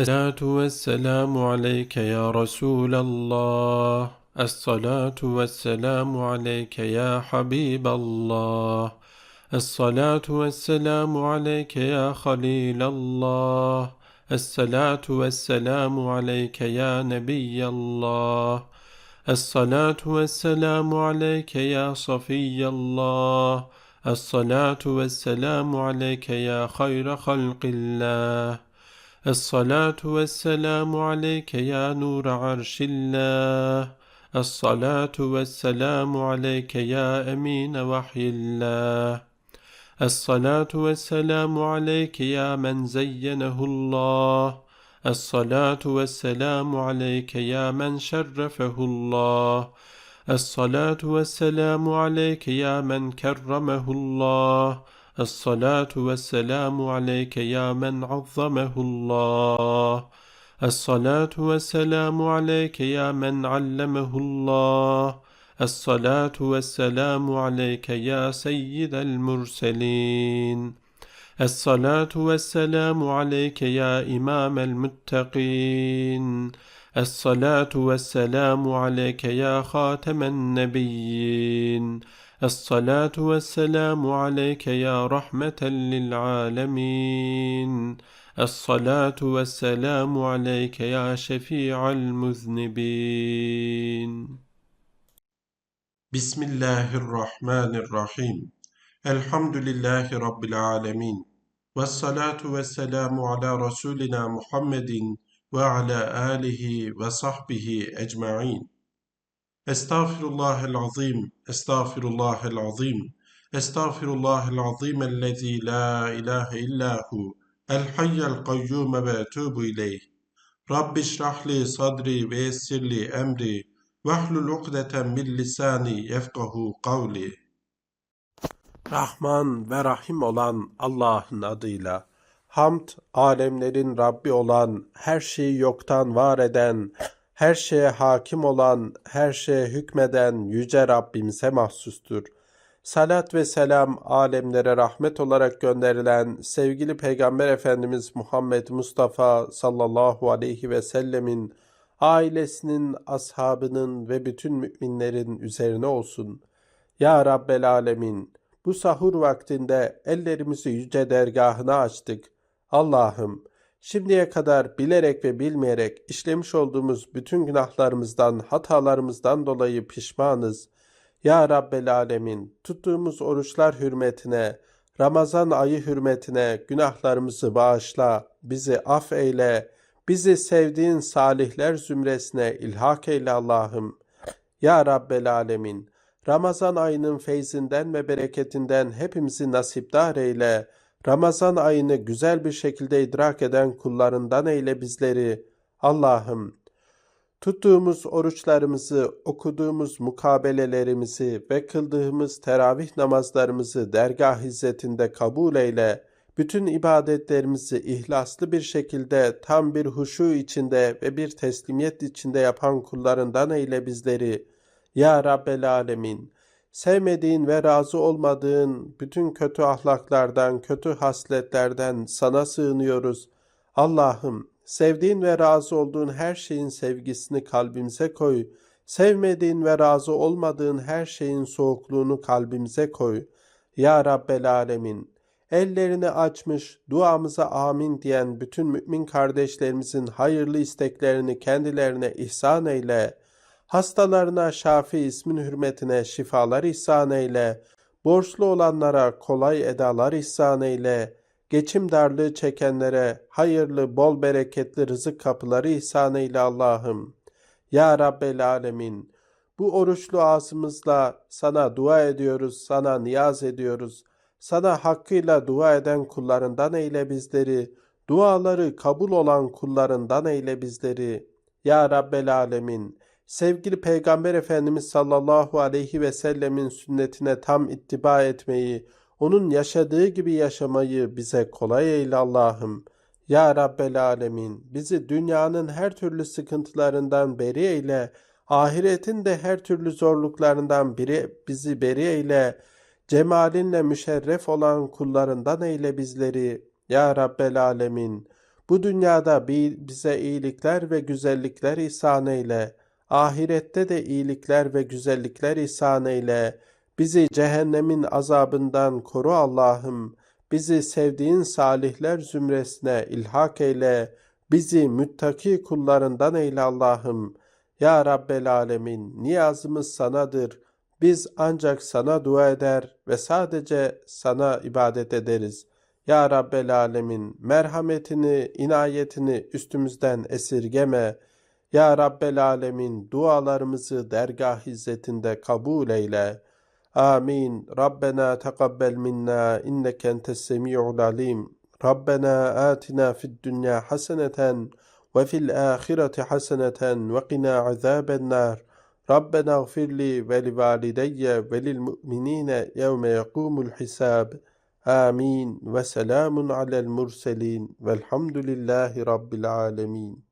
الصلاة والسلام عليك يا رسول الله. الصلاة والسلام عليك يا حبيب الله. الصلاة والسلام عليك يا خليل الله. الصلاة والسلام عليك يا نبي الله. الصلاة والسلام عليك يا صفي الله. الصلاة والسلام عليك يا خير خلق الله. الصلاة والسلام عليك يا نور عرش الله. الصلاة والسلام عليك يا أمين وحي الله. الصلاة والسلام عليك يا من زينه الله. الصلاة والسلام عليك يا من شرفه الله. الصلاة والسلام عليك يا من كرمه الله. الصلاة والسلام عليك يا من عظمه الله. الصلاة والسلام عليك يا من علمه الله. الصلاة والسلام عليك يا سيد المرسلين. الصلاة والسلام عليك يا إمام المتقين. الصلاة والسلام عليك يا خاتم النبيين. الصلاة والسلام عليك يا رحمة للعالمين. الصلاة والسلام عليك يا شفيع المذنبين. بسم الله الرحمن الرحيم. الحمد لله رب العالمين. والصلاة والسلام على رسولنا محمد وعلى آله وصحبه أجمعين. Estağfirullahel azim, estağfirullahel azim, estağfirullahel azim ellezî la ilahe illahu, el hayyel kayyume ve etûbu ileyh. Rabbi şrahli sadri ve esirli emri, vahlul ukdeten min lisani yefkahu kavli. Rahman ve Rahim olan Allah'ın adıyla. Hamd, alemlerin Rabbi olan, her şeyi yoktan var eden, her şeye hakim olan, her şeye hükmeden Yüce Rabbimize mahsustur. Salat ve selam alemlere rahmet olarak gönderilen sevgili Peygamber Efendimiz Muhammed Mustafa sallallahu aleyhi ve sellemin ailesinin, ashabının ve bütün müminlerin üzerine olsun. Ya Rabbel Alemin, bu sahur vaktinde ellerimizi yüce dergahına açtık. Allah'ım, şimdiye kadar bilerek ve bilmeyerek işlemiş olduğumuz bütün günahlarımızdan, hatalarımızdan dolayı pişmanız. Ya Rabbel Alemin, tuttuğumuz oruçlar hürmetine, Ramazan ayı hürmetine günahlarımızı bağışla, bizi af eyle, bizi sevdiğin salihler zümresine ilhak eyle Allah'ım. Ya Rabbel Alemin, Ramazan ayının feyzinden ve bereketinden hepimizi nasipdar eyle. Ramazan ayını güzel bir şekilde idrak eden kullarından eyle bizleri. Allah'ım, tuttuğumuz oruçlarımızı, okuduğumuz mukabelelerimizi ve kıldığımız teravih namazlarımızı dergah hizmetinde kabul eyle. Bütün ibadetlerimizi ihlaslı bir şekilde tam bir huşu içinde ve bir teslimiyet içinde yapan kullarından eyle bizleri. Ya Rabbel Alemin, sevmediğin ve razı olmadığın bütün kötü ahlaklardan, kötü hasletlerden sana sığınıyoruz. Allah'ım, sevdiğin ve razı olduğun her şeyin sevgisini kalbimize koy. Sevmediğin ve razı olmadığın her şeyin soğukluğunu kalbimize koy. Ya Rabbel Alemin, ellerini açmış, duamıza amin diyen bütün mümin kardeşlerimizin hayırlı isteklerini kendilerine ihsan eyle. Hastalarına Şafi ismin hürmetine şifalar ihsan eyle. Borçlu olanlara kolay edalar ihsan eyle. Geçim darlığı çekenlere hayırlı, bol bereketli rızık kapıları ihsan eyle Allah'ım. Ya Rabbel Alemin, bu oruçlu ağzımızla sana dua ediyoruz, sana niyaz ediyoruz. Sana hakkıyla dua eden kullarından eyle bizleri. Duaları kabul olan kullarından eyle bizleri. Ya Rabbel Alemin, sevgili Peygamber Efendimiz sallallahu aleyhi ve sellemin sünnetine tam ittiba etmeyi, onun yaşadığı gibi yaşamayı bize kolay eyle Allah'ım. Ya Rabbel Alemin, bizi dünyanın her türlü sıkıntılarından beri eyle, ahiretin de her türlü zorluklarından biri bizi beri eyle, cemalinle müşerref olan kullarından eyle bizleri. Ya Rabbel Alemin, Bu dünyada bi- bize iyilikler ve güzellikler ihsan eyle. Ahirette de iyilikler ve güzellikler ihsan eyle. Bizi cehennemin azabından koru Allah'ım. Bizi sevdiğin salihler zümresine ilhak eyle. Bizi müttaki kullarından eyle Allah'ım. Ya Rabbel Alemin, niyazımız sanadır. Biz ancak sana dua eder ve sadece sana ibadet ederiz. Ya Rabbel Alemin, merhametini, inayetini üstümüzden esirgeme. Ya Rabbel Alemin dualarımızı dergah izzetinde kabul eyle. Amin. Rabbena tekabbel minna inneke entes semi'ul alim. Rabbena atina fid dünya haseneten ve fil ahireti haseneten ve qina azaben nar. Rabbena gfirli ve li valideyye ve lil mu'minine yevme yekumul hisab. Amin ve selamun alel murselin velhamdülillahi rabbil alemin.